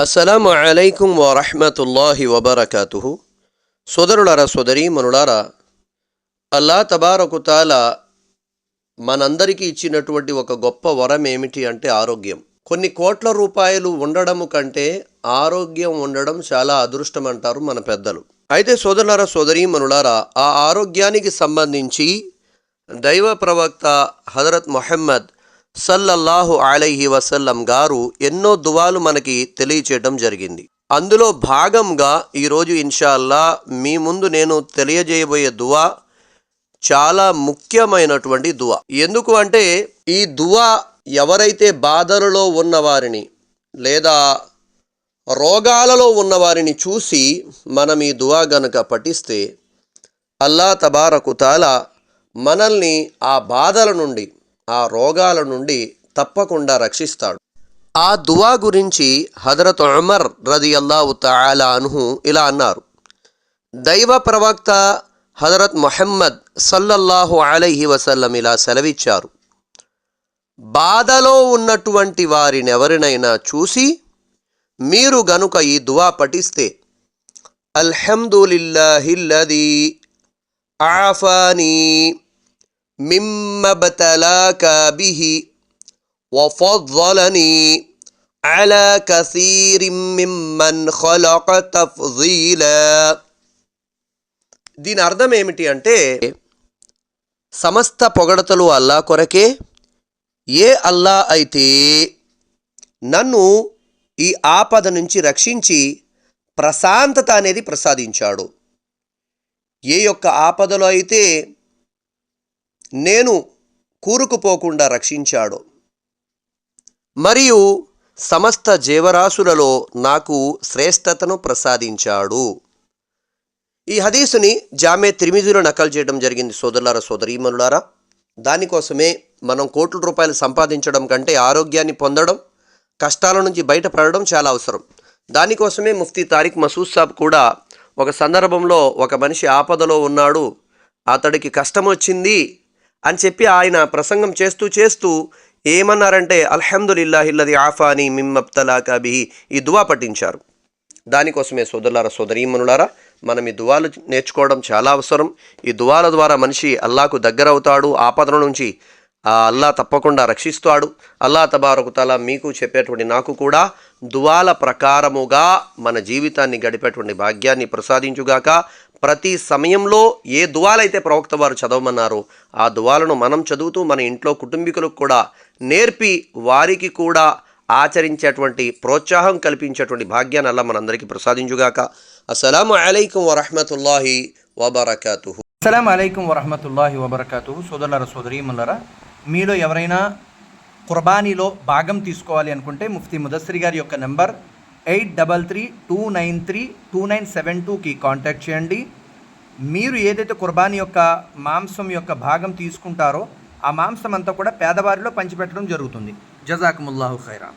అస్సలాము అలైకుం వరహమతుల్లాహి వబర్కాతుహు సోదరులారా సోదరి మనులారా అల్లా తబారకుతాల మనందరికీ ఇచ్చినటువంటి ఒక గొప్ప వరం ఏమిటి అంటే ఆరోగ్యం. కొన్ని కోట్ల రూపాయలు ఉండడము కంటే ఆరోగ్యం ఉండడం చాలా అదృష్టం అంటారు మన పెద్దలు. అయితే సోదరులారా సోదరి మనులారా ఆ ఆరోగ్యానికి సంబంధించి దైవ ప్రవక్త హజరత్ మొహమ్మద్ సల్లల్లాహు అలైహి వసల్లం గారు ఎన్నో దువాలు మనకి తెలియచేయడం జరిగింది. అందులో భాగంగా ఈరోజు ఇన్షాల్లా మీ ముందు నేను తెలియజేయబోయే దువా చాలా ముఖ్యమైనటువంటి దువా. ఎందుకు అంటే ఈ దువా ఎవరైతే బాధలలో ఉన్నవారిని లేదా రోగాలలో ఉన్నవారిని చూసి మనం ఈ దువా గనక పఠిస్తే అల్లా తబారకుతాల మనల్ని ఆ బాధల నుండి ఆ రోగాల నుండి తప్పకుండా రక్షిస్తాడు. ఆ దువా గురించి హజరత్ ఉమర్ రది అల్లావు తాలా అనుహు ఇలా అన్నారు. దైవ ప్రవక్త హజరత్ మొహమ్మద్ సల్లల్లాహు అలైహి వసల్లం ఇలా సెలవిచ్చారు. బాధలో ఉన్నటువంటి వారినెవరినైనా చూసి మీరు గనుక ఈ దువా పఠిస్తే అల్హమ్దులిల్లాహిల్లది ఆఫానీ مما ابتلاك به وفضلني على كثير ممن خلق تفضيلا దీని అర్థం ఏమిటి అంటే సమస్త పొగడతలు అల్లా కొరకే ఏ అల్లా అయితే నన్ను ఈ ఆపద నుంచి రక్షించి ప్రశాంతత అనేది ప్రసాదించాడు ఏ యొక్క ఆపదలో అయితే నేను కూరుకుపోకుండా రక్షించాడు. మరియు సమస్త జీవరాశులలో నాకు శ్రేష్టతను ప్రసాదించాడు. ఈ హదీసుని జామే త్రిమిదిలో నకలు చేయడం జరిగింది. సోదరులారా సోదరీమనులారా దానికోసమే మనం కోట్ల రూపాయలు సంపాదించడం కంటే ఆరోగ్యాన్ని పొందడం కష్టాల నుంచి బయటపడడం చాలా అవసరం. దానికోసమే ముఫ్తీ తారిక్ మసూద్ సాబ్ కూడా ఒక సందర్భంలో ఒక మనిషి ఆపదలో ఉన్నాడు. అతడికి కష్టం వచ్చింది. అని చెప్పి ఆయన ప్రసంగం చేస్తూ చేస్తూ ఏమన్నారంటే అల్హమ్దులిల్లాహిల్లది ఆఫాని మిమ్మబ్తలా బిహి. ఈ దువా పఠించారు. దానికోసమే సోదరులారా సోదరీమనులారా మనం ఈ దువాలు నేర్చుకోవడం చాలా అవసరం. ఈ దువాల ద్వారా మనిషి అల్లాకు దగ్గరవుతాడు ఆపదల నుంచి ఆ అల్లా తప్పకుండా రక్షిస్తాడు. అల్లా తబారకుతల మీకు చెప్పేటువంటి నాకు కూడా దువాల ప్రకారముగా మన జీవితాన్ని గడిపేటువంటి భాగ్యాన్ని ప్రసాదించుగాక ప్రతి సమయంలో ఏ దువాలైతే ప్రవక్త వారు చదవమన్నారో ఆ దువాలను మనం చదువుతూ మన ఇంట్లో కుటుంబీకులకు కూడా నేర్పి వారికి కూడా ఆచరించేటువంటి ప్రోత్సాహం కల్పించేటువంటి భాగ్యాన్ని అలా మనందరికీ ప్రసాదించుగాక. అస్సలాము అలైకం వరహమతుల్లాహి వబర్కతు అస్సలం అలైకం వరహమతుల్లాహి వబర్కతు సోదరులారా సోదరీములరా మీలో ఎవరైనా కుర్బానీలో భాగం తీసుకోవాలి అనుకుంటే ముఫ్తీ ముదస్సరి గారి యొక్క number eight double three two nine three two nine seven టూకి కాంటాక్ట్ చేయండి. మీరు ఏదైతే కుర్బానీ యొక్క మాంసం యొక్క భాగం తీసుకుంటారో ఆ మాంసం అంతా కూడా పేదవారిలో పంచిపెట్టడం జరుగుతుంది. జజాకుముల్లాహు ఖైరా